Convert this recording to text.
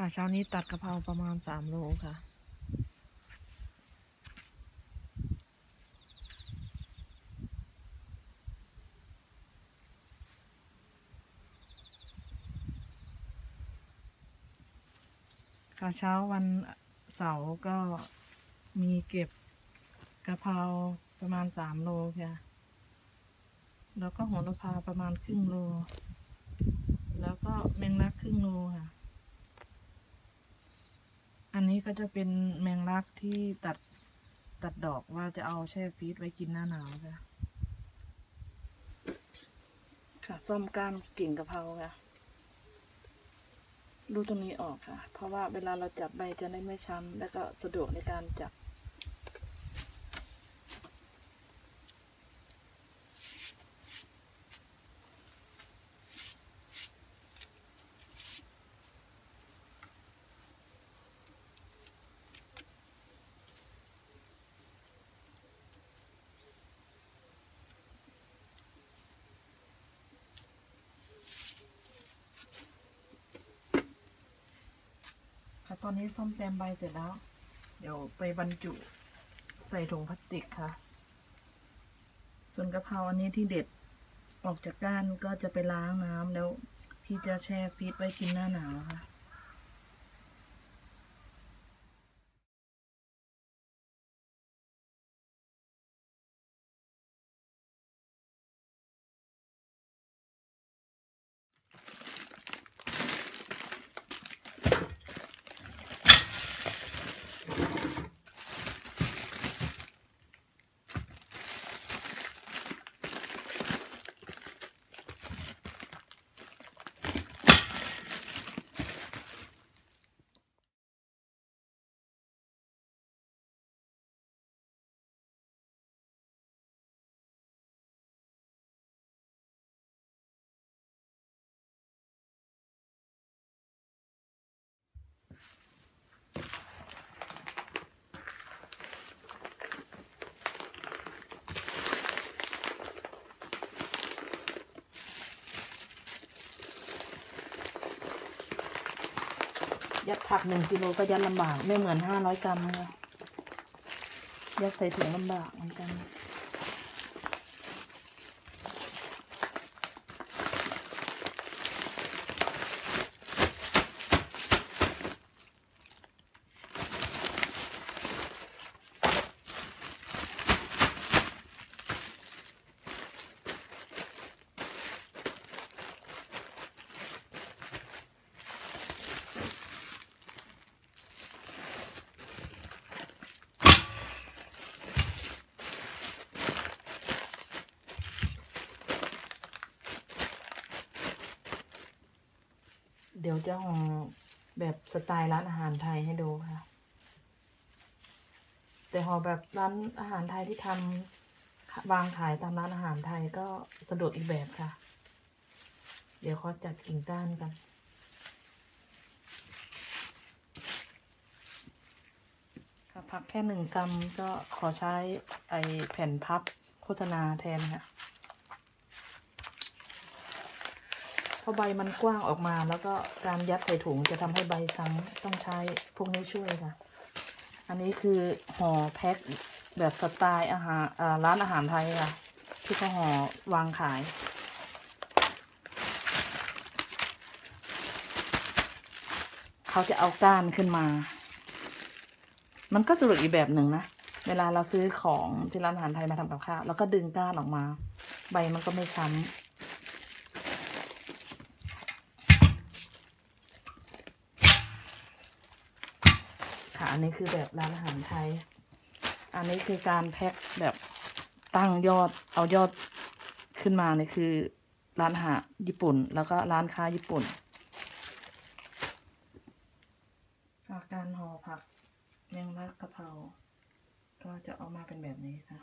ค่ะเช้านี้ตัดกะเพราประมาณสามโลค่ะ ค่ะเช้าวันเสาร์ก็มีเก็บกะเพราประมาณสามโลค่ะ แล้วก็โหระพาประมาณครึ่งโล แล้วก็แมงลักครึ่งโลค่ะ อันนี้ก็จะเป็นแมงลักที่ตัดตัดดอกว่าจะเอาแช่ฟีดไว้กินหน้าหนาวค่ะค่ะส้มก้านกิ่งกะเพราค่ะดูตรงนี้ออกค่ะ เพราะว่าเวลาเราจับใบจะได้ไม่ช้ำแล้วก็สะดวกในการจับ ตอนนี้ซ่อมแซมใบเสร็จแล้ว เดี๋ยวไปบรรจุใส่ถุงพลาสติกค่ะ ส่วนกะเพราอันนี้ที่เด็ดออกจากก้านก็จะไปล้างน้ำแล้วพี่จะแช่ฟีดไว้กินหน้าหนาวค่ะ ยัดผักหนึ่งกิโลก็ยัดลำบาก ไม่เหมือนห้าร้อยกรัมนะยัดใส่ถุงลำบากเหมือนกัน เดี๋ยวจะห่อแบบสไตล์ร้านอาหารไทยให้ดูค่ะ แต่ห่อแบบร้านอาหารไทยที่ทำวางขายตามร้านอาหารไทยก็สะดวกอีกแบบค่ะ เดี๋ยวเขาจัดกิ่งก้านกันพักแค่หนึ่งกรัมก็ขอใช้ไอแผ่นพับโฆษณาแทนค่ะ เพ ราะใบมันกว้างออกมา แล้วก็การยัดใส่ถุงจะทำให้ใบซ้ำต้องใช้พวกนี้ช่วยค่ะ อันนี้คือห่อแพ็คแบบสไตล์อาหารร้านอาหารไทยค่ะ ที่เขาห่อวางขายเขาจะเอาก้านขึ้นมา มันก็สะดวกอีกแบบหนึ่งนะ เวลาเราซื้อของที่ร้านอาหารไทยมาทำกับข้าว แล้วก็ดึงก้านออกมา ใบมันก็ไม่ช้ำ อันนี้คือแบบร้านอาหารไทย อันนี้คือการแพ็คแบบตั้งยอดเอายอดขึ้นมาเนี่ยคือร้านอาหารญี่ปุ่น แล้วก็ร้านค้าญี่ปุ่นอาการห่อผักแมงลักกะเพรา ก็จะออกมาเป็นแบบนี้ค่ะ